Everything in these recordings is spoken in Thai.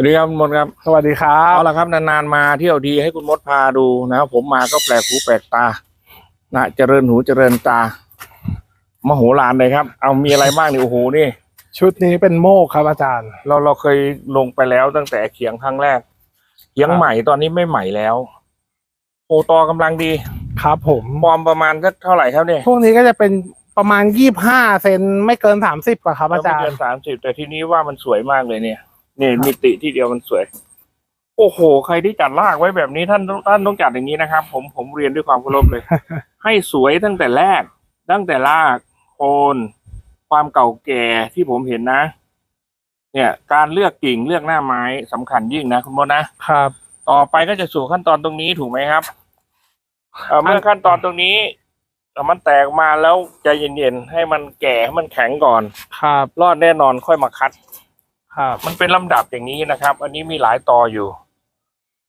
วัสดีครับคุณมดครับ สวัสดีครับ เอาละครับนานๆมาเที่ยวทีให้คุณมดพาดูนะครับผมมาก็แปลกหูแปลกตา นะเจริญหูเจริญตามโหฬารเลยครับ เอามีอะไรบ้างนี่โอ้โหนี่ ชุดนี้เป็นโมกครับอาจารย์ เราเราเคยลงไปแล้วตั้งแต่เขียงครั้งแรกเขียงครับใหม่ตอนนี้ไม่ใหม่แล้วโอตอกำลังดี ครับ ผมฟอร์มประมาณสักเท่าไหร่ครับเนี่ยพวกนี้ก็จะเป็นประมาณยี่บห้าเซนไม่เกินสามสิบอะครับอาจารไม่ย์เกินสามสิบแต่ทีนี้ว่ามันสวยมากเลยเนี่ย นี่ครับมิติที่เดียวมันสวย โอ้โห ใครที่จัดลากไว้แบบนี้ท่านท่านต้องจัดอย่างนี้นะครับ ผมผมเรียนด้วยความเคารพเลย ให้สวยตั้งแต่แรก ตั้งแต่รากโคนความเก่าแก่ที่ผมเห็นนะ เนี่ย การเลือกกิ่งเลือกหน้าไม้สำคัญยิ่งนะคุณมดนะครับ ต่อไปก็จะสู่ขั้นตอนตรงนี้ถูกไหมครับเอ่อเมื่อขั้นตอนตรงนี้เอ่อมันแตกมาแล้วใจเย็นๆให้มันแก่ให้มันแข็งก่อนครับรอดแน่นอนค่อยมาคัดครับ มันเป็นลำดับอย่างนี้นะครับ อันนี้มีหลายตออยู่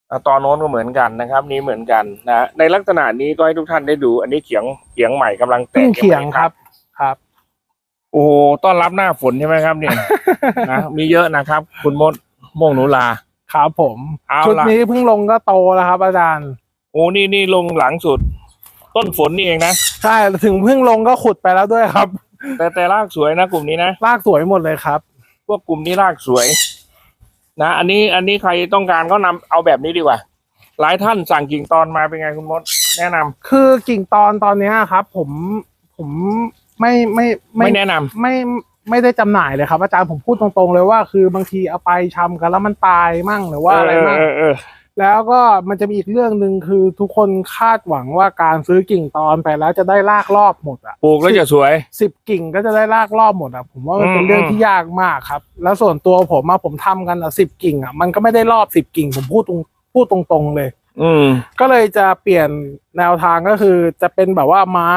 อะตอโน้นก็เหมือนกันนะครับ นี้เหมือนกันนะในลักษณะนี้ก็ให้ทุกท่านได้ดู อันนี้เขียงเขียงใหม่กำลังแตเพิ่กงเขียงครับครับ โอ้โหต้อนรับหน้าฝนใช่ไหมครับ เนี่ยนะมีเยอะนะครับ คุณมดโมงหนูลาครับผมเอาชุดล่ะนี้เพิ่งลงก็โตแล้วครับ อาจารย์โอ้นี่นี่ลงหลังสุด ต้นฝนนี่เองนะใช่ถึงเพิ่งลงก็ขุดไปแล้วด้วยครับ แต่แต่รากสวยนะกลุ่มนี้นะรากสวยหมดเลยครับพ วกกลุ่มนี้รากสวย นะ อันนี้อันนี้ใครต้องการก็นำเอาแบบนี้ดีกว่า หลายท่านสั่งกิ่งตอนมาเป็นไงคุณมด แนะนำคือกิ่งตอนตอนเนี้ยครับ ผมผมไม่ไม่ไม่แนะนำไม่ไม่ได้จำหน่ายเลยครับอาจารย์ผมพูดตรงๆเลยว่าคือบางทีเอาไปชำกันแล้วมันตายมั่งหรือว่าอะไรมั่ง เออเออเออแล้วก็มันจะมีอีกเรื่องหนึ่งคือทุกคนคาดหวังว่าการซื้อกิ่งตอนไปแล้วจะได้ลากรอบหมดอะปลูกแล้วจะสวย สิบกิ่งก็จะได้ลากรอบหมดอะผมว่ามันเป็นอืมเรื่องที่ยากมากครับ แล้วส่วนตัวผมอะผมทำกันอะสิบกิ่งอะมันก็ไม่ได้รอบสิบกิ่ง ผมพูดตรงพูดตรงๆเลย อืมก็เลยจะเปลี่ยนแนวทางก็คือจะเป็นแบบว่าไม้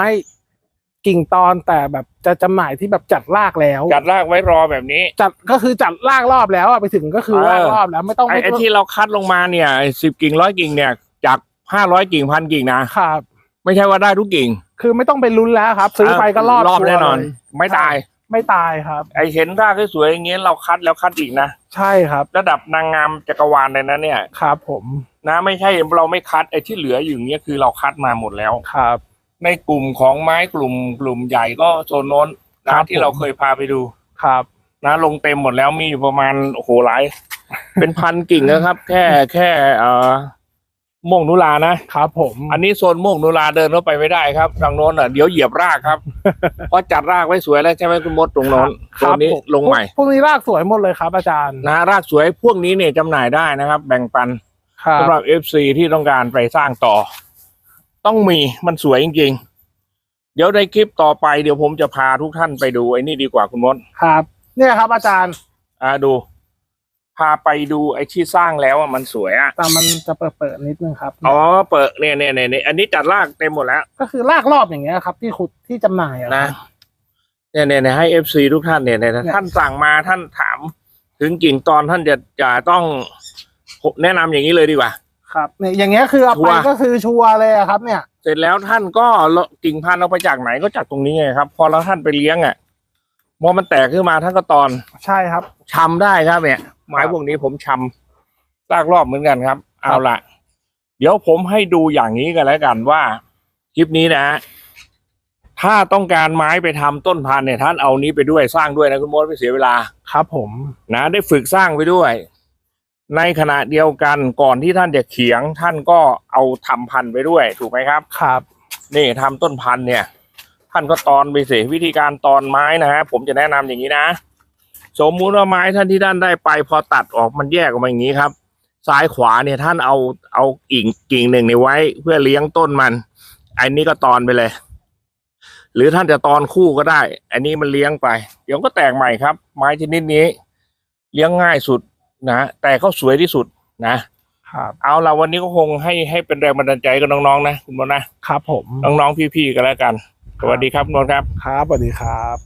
กิ่งตอนแต่แบบจะจำหน่ายที่แบบจัดลากแล้ว จัดรากไว้รอแบบนี้จัดก็คือจัดลากรอบแล้วอะไปถึงก็คือเออลากรอบแล้วไม่ต้องไอ้ไม่ไอ้ต้องที่เราคัดลงมาเนี่ยสิบกิ่งร้อยกิ่งเนี่ย จากห้าร้อยกิ่งพันกิ่งนะครับ ไม่ใช่ว่าได้ทุกกิ่ง คือไม่ต้องไปลุ้นแล้วครับ ซื้อไปก็รอบรอบชัวแน่นอน เลยไม่ตาย ไม่ตายครับ ไอเห็นรากสวยๆอย่างเงี้ยเราคัดแล้วคัดอีกนะใช่ครับระดับนางงามจักรวาลเลยนะเนี่ย ครับผมนะไม่ใช่เราไม่คัดไอ้ที่เหลืออยู่เนี้ยคือเราคัดมาหมดแล้ว ครับ ในกลุ่มของไม้กลุ่มกลุ่มใหญ่ก็โซนโน้นครันะบที่เราผมเคยพาไปดู ครับ นะลงเต็มหมดแล้วมีอยู่ประมาณโอ้โหหลาย เป็นพันกิ่งนะครับ แค่แค่เอ่อม่วงนุลานะครับผมอันนี้โซนม่วงนุลาเดินเข้าไปไม่ได้ครับทางโน้นอะเดี๋ยวเหยียบรากครับ เพราะจัดรากไว้สวยแล้วใช่ไหมคุณมดตรงโน้นคโซรับนนี้ผมลงใหม่พวกนี้รากสวยหมดเลยครับ อาจารย์นะรากสวยพวกนี้เนี่ยจำหน่ายได้นะครับ แบ่งปันครับ สำหรับเอฟซีที่ต้องการไปสร้างต่อ ต้องมีมันสวยจริงๆ เดี๋ยวในคลิปต่อไปเดี๋ยวผมจะพาทุกท่านไปดูไอ้นี่ดีกว่าคุณมดครับ เนี่ยครับอาจารย์ อ่าดู พาไปดูไอ้ที่สร้างแล้วอะมันสวยอะแต่มันจะเปิดเปิดๆนิดนึงครับ อ๋อเปิดเนี่ยเนี่ยเนี่ยเนี่ยอันนี้จัดรากเต็มหมดแล้ว ก็คือลากรอบอย่างเงี้ยครับที่ขุดที่จำหน่ายอะ นะเนี่ยเนี่ยเนี่ยให้เอฟซีทุกท่านเนี่ยเนี่ยเนี่ย ท่านสั่งมาท่านถาม ถึงกิ่งตอนท่านจะจะต้องแนะนำอย่างนี้เลยดีกว่า ครับเนี่ยอย่างเงี้ยคือเอาชัไปวร์ ก็คือชัวร์เลยอะครับ เนี่ย เสร็จแล้วท่านก็กิ่งพันธุ์เอาไปจากไหนก็จากตรงนี้ไงครับ พอแล้วท่านไปเลี้ยงอะพอมันแตกขึ้นมาท่านก็ตอนใช่ครับชำได้ครับเนี่ยไม้ครับพวกนี้ผมชำลากรอบเหมือนกันครับ เอาละเดี๋ยวผมให้ดูอย่างนี้กันแล้วกันว่าคลิปนี้นะฮะถ้าต้องการไม้ไปทำต้นพันธุ์เนี่ย ท่านเอานี้ไปด้วยสร้างด้วยนะคุณมดไม่เสียเวลา ครับผม นะได้ฝึกสร้างไปด้วย ในขณะเดียวกันก่อนที่ท่านจะเขียง ท่านก็เอาทำพันธุ์ไปด้วยถูกไหมครับ ครับ นี่ทำต้นพันธุ์เนี่ย ท่านก็ตอนไปสิวิธีการตอนไม้นะฮะผมจะแนะนำอย่างนี้นะ สมมุติว่าไม้ท่านที่ท่านได้ไป พอตัดออกมันแยกออกมาอย่างนี้ครับ ซ้ายขวาเนี่ยท่านเอาเอากิ่งกิ่งหนึ่งเนี่ยไว้ เพื่อเลี้ยงต้นมัน อันนี้ก็ตอนไปเลย หรือท่านจะตอนคู่ก็ได้ อันนี้มันเลี้ยงไป เดี๋ยวก็แตกใหม่ครับ ไม้ชนิดนี้ เลี้ยงง่ายสุด นะแต่ก็สวยที่สุดนะครับ เอาละวันนี้ก็คงให้ให้เป็นแรงบันดาลใจกับน้องๆนะคุณบอลนะครับผม น้องๆพี่ๆกันแล้วกัน สวัสดีครับนนท์ครับ ครับสวัสดีครับ